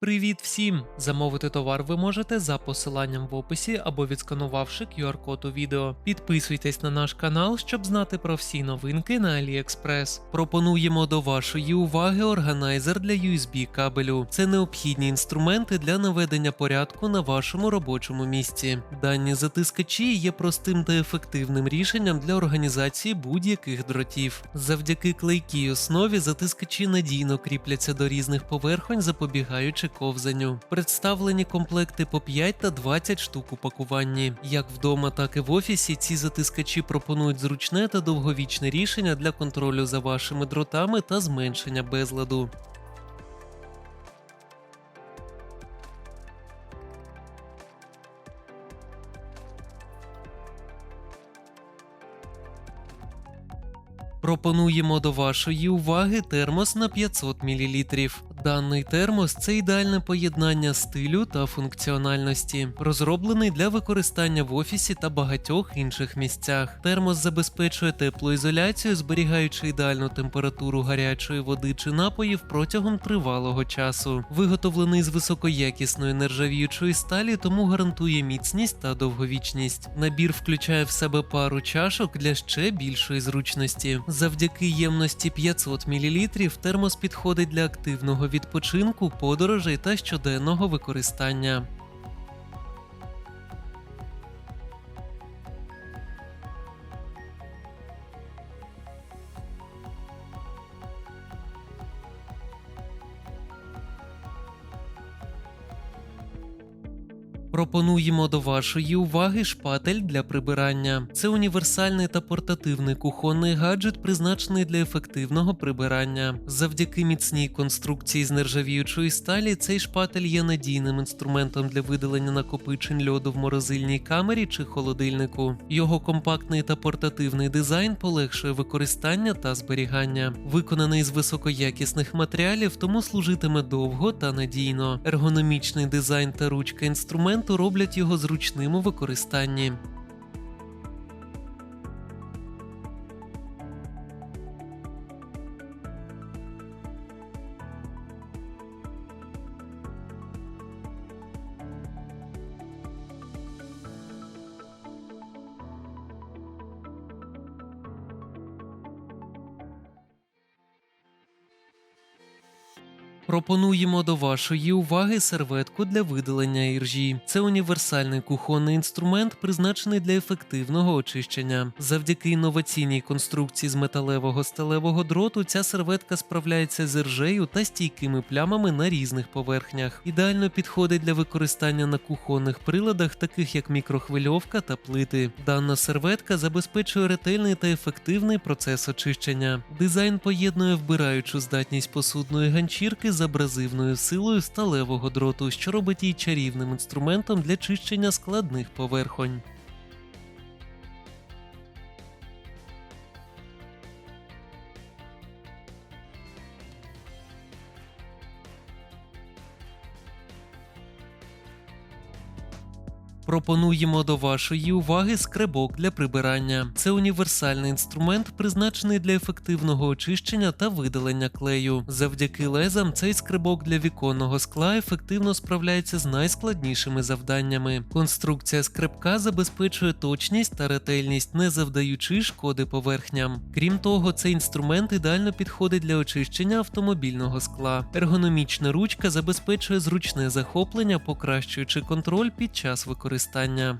Привіт всім! Замовити товар ви можете за посиланням в описі або відсканувавши QR-код у відео. Підписуйтесь на наш канал, щоб знати про всі новинки на AliExpress. Пропонуємо до вашої уваги органайзер для USB кабелю. Це необхідні інструменти для наведення порядку на вашому робочому місці. Дані затискачі є простим та ефективним рішенням для організації будь-яких дротів. Завдяки клейкій основі затискачі надійно кріпляться до різних поверхонь, запобігаючи ковзанню. Представлені комплекти по 5 та 20 штук у пакуванні. Як вдома, так і в офісі ці затискачі пропонують зручне та довговічне рішення для контролю за вашими дротами та зменшення безладу. Пропонуємо до вашої уваги термос на 500 мл. Даний термос це ідеальне поєднання стилю та функціональності, розроблений для використання в офісі та багатьох інших місцях. Термос забезпечує теплоізоляцію, зберігаючи ідеальну температуру гарячої води чи напоїв протягом тривалого часу. Виготовлений з високоякісної нержавіючої сталі, тому гарантує міцність та довговічність. Набір включає в себе пару чашок для ще більшої зручності. Завдяки ємності 500 мл термос підходить для активного відпочинку, подорожей та щоденного використання. Пропонуємо до вашої уваги шпатель для прибирання. Це універсальний та портативний кухонний гаджет, призначений для ефективного прибирання. Завдяки міцній конструкції з нержавіючої сталі цей шпатель є надійним інструментом для видалення накопичень льоду в морозильній камері чи холодильнику. Його компактний та портативний дизайн полегшує використання та зберігання. Виконаний з високоякісних матеріалів, тому служитиме довго та надійно. Ергономічний дизайн та ручка інструменту роблять його зручним у використанні. Пропонуємо до вашої уваги серветку для видалення іржі. Це універсальний кухонний інструмент, призначений для ефективного очищення. Завдяки інноваційній конструкції з металевого сталевого дроту ця серветка справляється з іржею та стійкими плямами на різних поверхнях. Ідеально підходить для використання на кухонних приладах, таких як мікрохвильовка та плити. Дана серветка забезпечує ретельний та ефективний процес очищення. Дизайн поєднує вбираючу здатність посудної ганчірки з абразивною силою сталевого дроту, що робить її чарівним інструментом для чищення складних поверхонь. Пропонуємо до вашої уваги скребок для прибирання. Це універсальний інструмент, призначений для ефективного очищення та видалення клею. Завдяки лезам цей скребок для віконного скла ефективно справляється з найскладнішими завданнями. Конструкція скребка забезпечує точність та ретельність, не завдаючи шкоди поверхням. Крім того, цей інструмент ідеально підходить для очищення автомобільного скла. Ергономічна ручка забезпечує зручне захоплення, покращуючи контроль під час використання.